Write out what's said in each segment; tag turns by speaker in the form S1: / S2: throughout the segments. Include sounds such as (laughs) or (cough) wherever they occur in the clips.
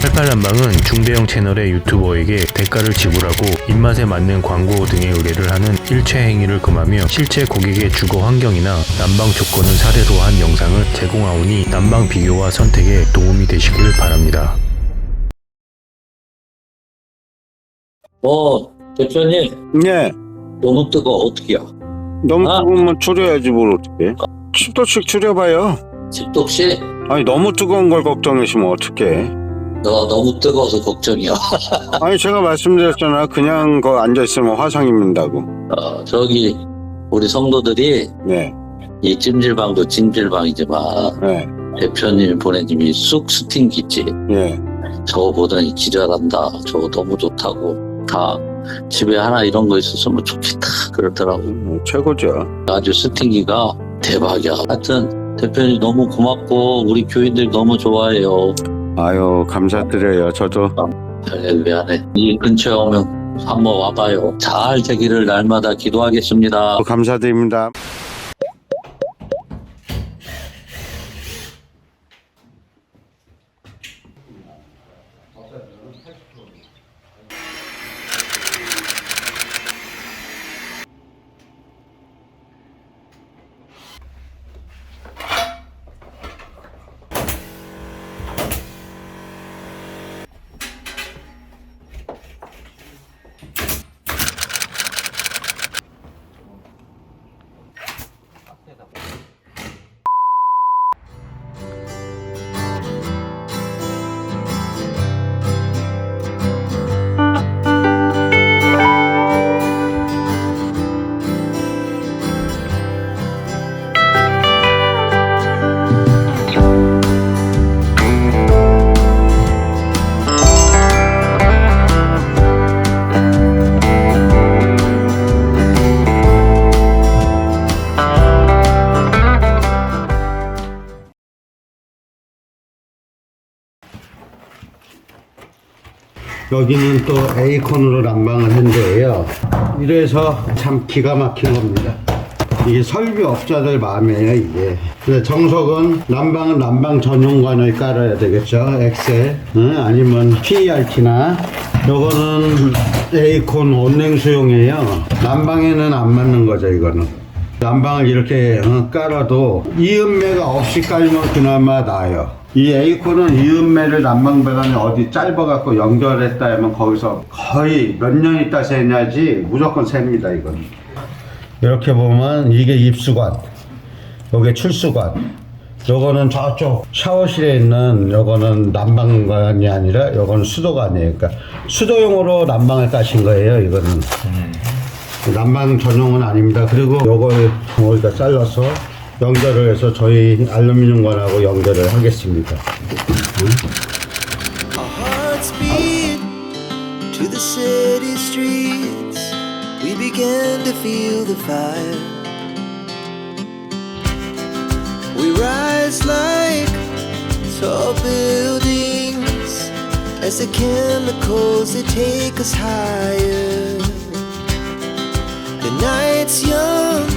S1: 팔팔난방은 중대형 채널의 유튜버에게 대가를 지불하고 입맛에 맞는 광고 등의 의뢰를 하는 일체 행위를 금하며 실제 고객의 주거 환경이나 난방 조건을 사례로 한 영상을 제공하오니 난방 비교와 선택에 도움이 되시길 바랍니다.
S2: 어, 대표님,
S3: 예.
S2: 너무 뜨거, 어떡해요?
S3: 너무
S2: 아.
S3: 뜨거우면 줄여야지 뭘 어떻게. 10도씩 줄여봐요.
S2: 10도씨?
S3: 아니 너무 뜨거운 걸 걱정하시면 어떡해.
S2: 너 너무 뜨거워서 걱정이야. (laughs)
S3: 아니 제가 말씀드렸잖아. 그냥 거 앉아있으면 화상 입는다고.
S2: 어, 저기, 우리 성도들이
S3: 네.
S2: 이 찜질방도 찜질방이지만
S3: 네.
S2: 대표님이 보내준 이쑥 스팅기 있지?
S3: 예.
S2: 저거 보더니 기절한다. 저거 너무 좋다고. 다 집에 하나 이런 거 있었으면 좋겠다. 그러더라고.
S3: 음, 최고죠.
S2: 아주 스팅기가 대박이야. 하여튼 대표님 너무 고맙고 우리 교인들 너무 좋아해요.
S3: 아유 감사드려요. 저도
S2: 할렐루야네. 이 근처에 오면 한번 와봐요. 잘 되기를 날마다 기도하겠습니다.
S3: 감사드립니다. 여기는 또 에이콘으로 난방을 한대요. 이래서 참 기가 막힌 겁니다. 이게 설비업자들 마음이에요, 이게. 근데 정석은 난방은 난방 전용관을 깔아야 되겠죠. 엑셀, 응? 아니면 PERT나. 요거는 에이콘 온냉수용이에요. 난방에는 안 맞는 거죠, 이거는. 난방을 이렇게 어, 깔아도 이음매가 없이 깔면 그나마 나아요. 이 에이콘은 이음매를 난방 배관에 어디 짧아갖고 연결했다 하면 거기서 거의 몇 년 있다 새냐지 무조건 셉니다 이건. 이렇게 보면 이게 입수관, 요게 출수관. 요거는 저쪽 샤워실에 있는 요거는 난방관이 아니라 요거는 수도관이에요. 그러니까 수도용으로 난방을 까신 거예요. 이거는. 난방 전용은 아닙니다. 그리고 요걸 여기다 잘라서 연결을 해서 저희 알루미늄관하고 연결을 하겠습니다.
S4: Our night's young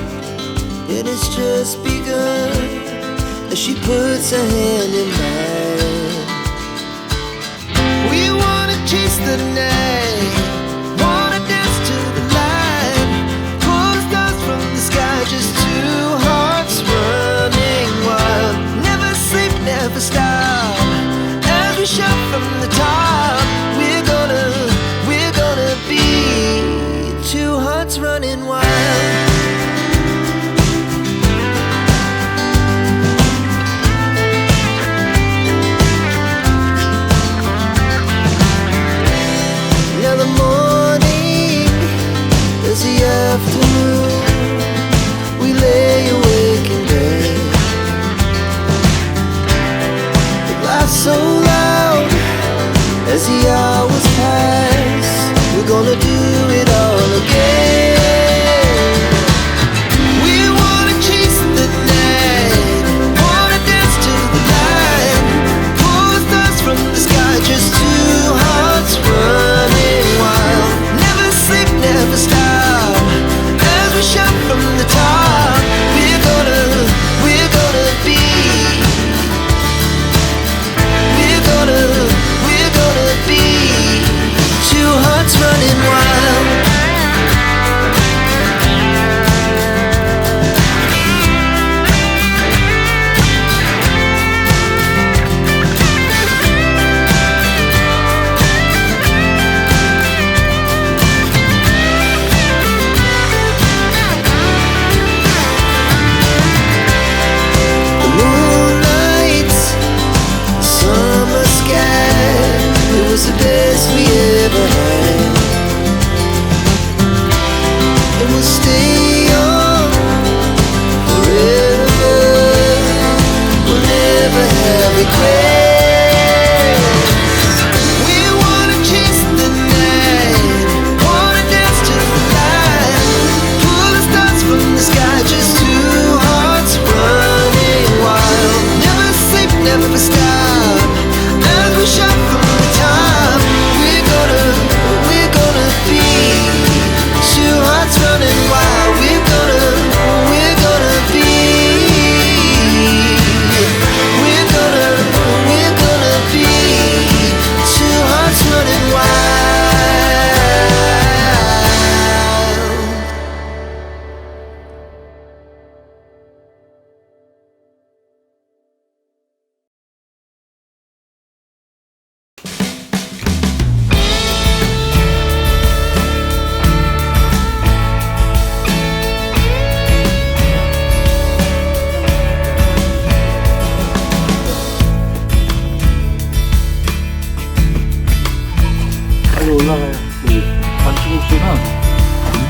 S4: and it's just begun as she puts her hand in mine. We wanna chase the night, wanna dance to the light, pull stars from the sky, just two hearts running wild. Never sleep, never stop. As we shout from the top,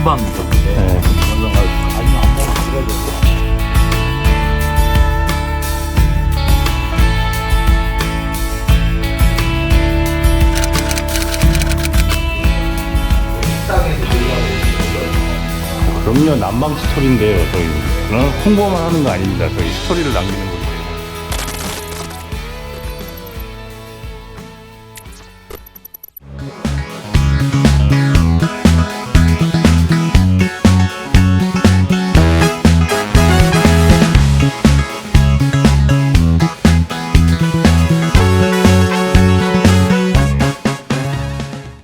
S4: 출발합니다.
S5: 그럼요 난방 스토리인데요 저희. 그런 홍보만 하는 거 아닙니다 저희. 스토리를 남기는 거